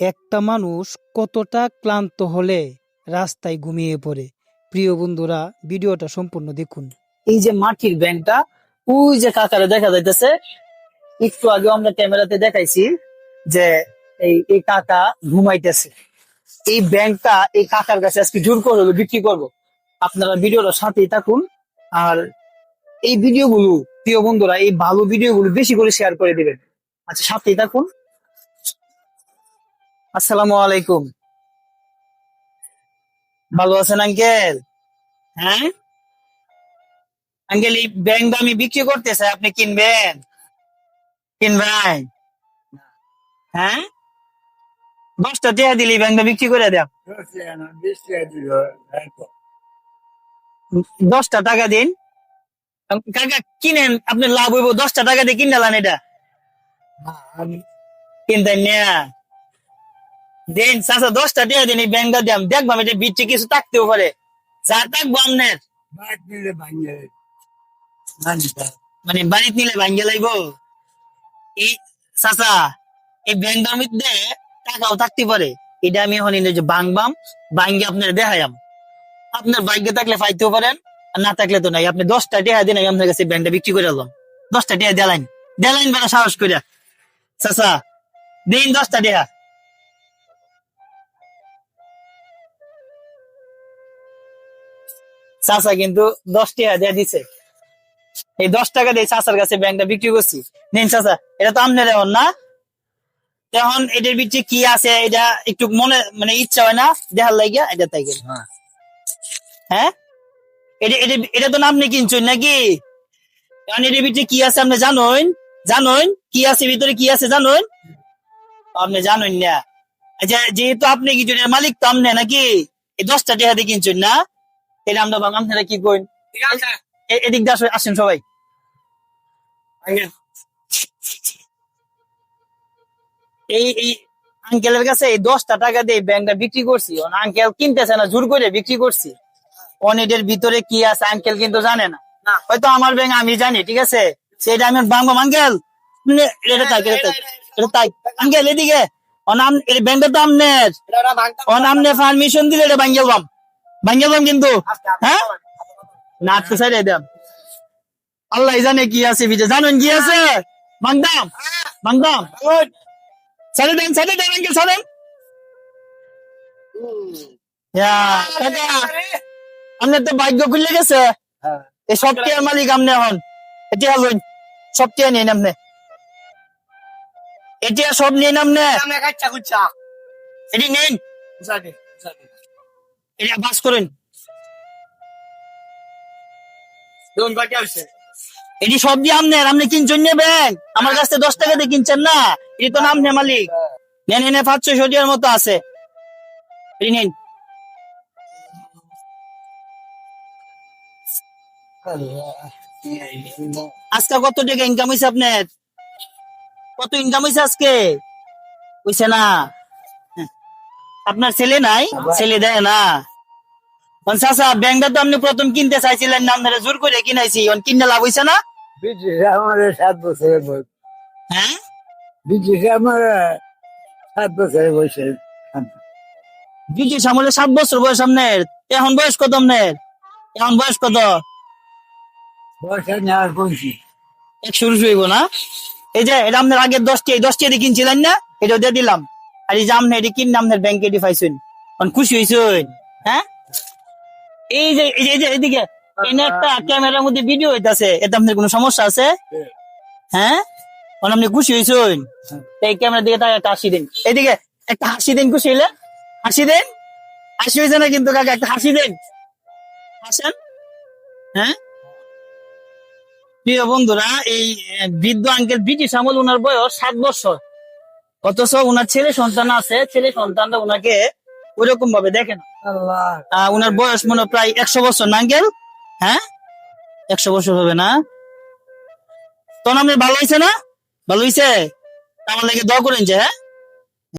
একটা মানুষ কতটা ক্লান্ত হলে রাস্তায় ঘুমিয়ে পড়ে। প্রিয় বন্ধুরা, ভিডিওটা সম্পূর্ণ দেখুন। এই যে মাটির ব্যাংকটা, ওই যে কাকারে দেখা যাইতেছে, একটু আগে আমরা ক্যামেরাতে দেখাইছি যে এই এই কাকা ঘুমাইতেছে। এই ব্যাংকটা এই কাকার কাছে আজকে জোর করে বিক্রি করব। আপনারা ভিডিওটা সাথেই থাকুন। আর এই ভিডিওগুলো, প্রিয় বন্ধুরা, এই ভালো ভিডিওগুলো বেশি করে শেয়ার করে দিবেন। আচ্ছা সাথেই থাকুন। আসসালামু আলাইকুম। ভালো আছেন আঙ্কেল? হ্যাঁ? আঙ্কেল, এই ব্যাংক আমি বিক্রি করতেছে, আপনি কিনবেন? কিনবেন হ্যাঁ? দশটা টাকা দিলি ব্যাংকটা বিক্রি করে দেব। দশটা টাকা দিন। কাকা, কিনেন, আপনি লাভ হইব দশটা টাকা দিয়ে কিনে কিনলাম এটা। কিনতেন না দিন চাচা দশটা টাকা দিন এই ব্যাংকটা দাম দেখবাম এটা কিছু থাকতেও পারে। যা থাকব আপনার মানে বাড়িতে নিলে ভাঙ্গে লাইব এই চাচা এই ব্যাংকটার মধ্যে টাকাও থাকতে পারে। এটা আমি এখন যে বাংবাম বাঙ্গে আপনার দেখাইম আপনার ভাগ্যে থাকলে পাইতেও পারেন আর না থাকলে তো নাই। আপনি দশটা টাকা দিন আপনার কাছে ব্যাংকটা বিক্রি করে এলাম দশটা টাকা দেলাইন। দেলাইন বেলা সাহস করে চাচা দিন দশটা টাকা চাচা কিন্তু দশ টাকা দিয়ে দিছে। এই দশ টাকা দিয়ে চাচার কাছে ব্যাংকটা বিক্রি করছি। নিন চাচা এটা তো আপনার এখন না? এখন এটার ভিতরে কি আছে এটা একটু মনে মানে ইচ্ছা হয় না দেখার লাগিয়া এটা তাই হ্যাঁ। এটা এটা এটা তো আপনি কিনছেন নাকি? কারণ এটার ভিতরে কি আছে আপনি জানুন? জানুন? কি আছে ভিতরে কি আছে জানুন? আপনি জানুন না। আচ্ছা যেহেতু আপনি কিছু মালিক তো আপনি নাকি? এই দশটা টাকা দিয়ে কিনছেন না? এটা আমরা বাবা আপনারা কি করেন এ- এদিক দিয়ে আসেন সবাই। এই এই আঙ্কেলের কাছে এই দশটা টাকা দিয়ে ব্যাংকটা বিক্রি করছি। আঙ্কেল কিনতেছে না জোর করে বিক্রি করছি। অনেটের ভিতরে কি আছে আঙ্কেল কিন্তু জানে না। হয়তো আমার ব্যাংক আমি জানি ঠিক আছে? সেটা আমি বাংলাম আঙ্কেল। এটা তাই এটা তাই আঙ্কেল এদিকে। অনাম এর ব্যাংকটা তো আমনের অনামনে পারমিশন দিলে এটা বাঙ্গেল বাম। বাম কিন্তু। হ্যাঁ? না তো সাইড আল্লাহ জানে কি আছে বিজে জানেন কি আছে? মাংদাম মাংদাম সাইডে দেন সাইডে দেন আঙ্কেল কাকা আপনার তো ভাগ্য খুলে গেছে। এই সবটিয়ার মালিক আপনি এখন এটা হলেন সবটিয়া নিন আপনি? এটা সব নিন আপনি? এটি নিন। এটা বাস করেন। এটি সব দিয়ে আপনার আপনি কিনছেন নেবেন? আমার কাছ দশ টাকা দিয়ে কিনছেন না? এটি তো নাম নে মালিক। নেন এনে মতো আছে। এটি নিন। আজকে কত টাকা ইনকাম হয়েছে আপনার? কত ইনকাম হয়েছে আজকে? হয়েছে না? আপনার ছেলে নাই? ছেলে দেয় না? চাষা ব্যাংকটা তো আপনি প্রথম কিনতে চাইছিলেন না আপনারা জোর করে কিনাইছি। কিনতে লাভ হয়েছে না? আমার সাত বছরের বয়স। হ্যাঁ? ব্রিটিশ আমার সাত বছরের বয়সে। ব্রিটিশ আমলে সাত বছর বয়স আপনার। এখন বয়স কত আপনার? এখন বয়স কত? বয়সে একশো রুপি না? এই যে এটা আপনার আগের দশটি দশটি কিনছিলেন না? এটা দিয়ে দিলাম। আর এই যে আপনি এটি কিনে আপনার ব্যাংকে এটি পাইছেন। খুশি হয়েছেন হ্যাঁ? এই যে এই যে এই যে এদিকে এনে একটা ক্যামেরার মধ্যে ভিডিও হইতাছে। এতে আপনার কোনো সমস্যা আছে? হ্যাঁ? এখন আপনি খুশি হয়েছেন এই ক্যামেরার দিকে তাকে একটা হাসি দিন। এদিকে একটা হাসি দিন খুশি হইলে। হাসি দেন। হাসি হয়েছে না কিন্তু কাকা একটা হাসি দেন। হাসেন। হ্যাঁ? প্রিয় বন্ধুরা এই বৃদ্ধ আঙ্কেল ব্রিটিশ আমল ওনার বয়স সাত বছর। অথচ ওনার ছেলে সন্তান আছে। ছেলে সন্তানরা ওনাকে ওইরকম ভাবে দেখেন। ওনার বয়স মনে হয় প্রায় একশো বছর না গেল হ্যাঁ? একশো বছর হবে না? তখন নামে ভালো হয়েছে না? ভালো হয়েছে আমার লাগে দোয়া করেন যে হ্যাঁ?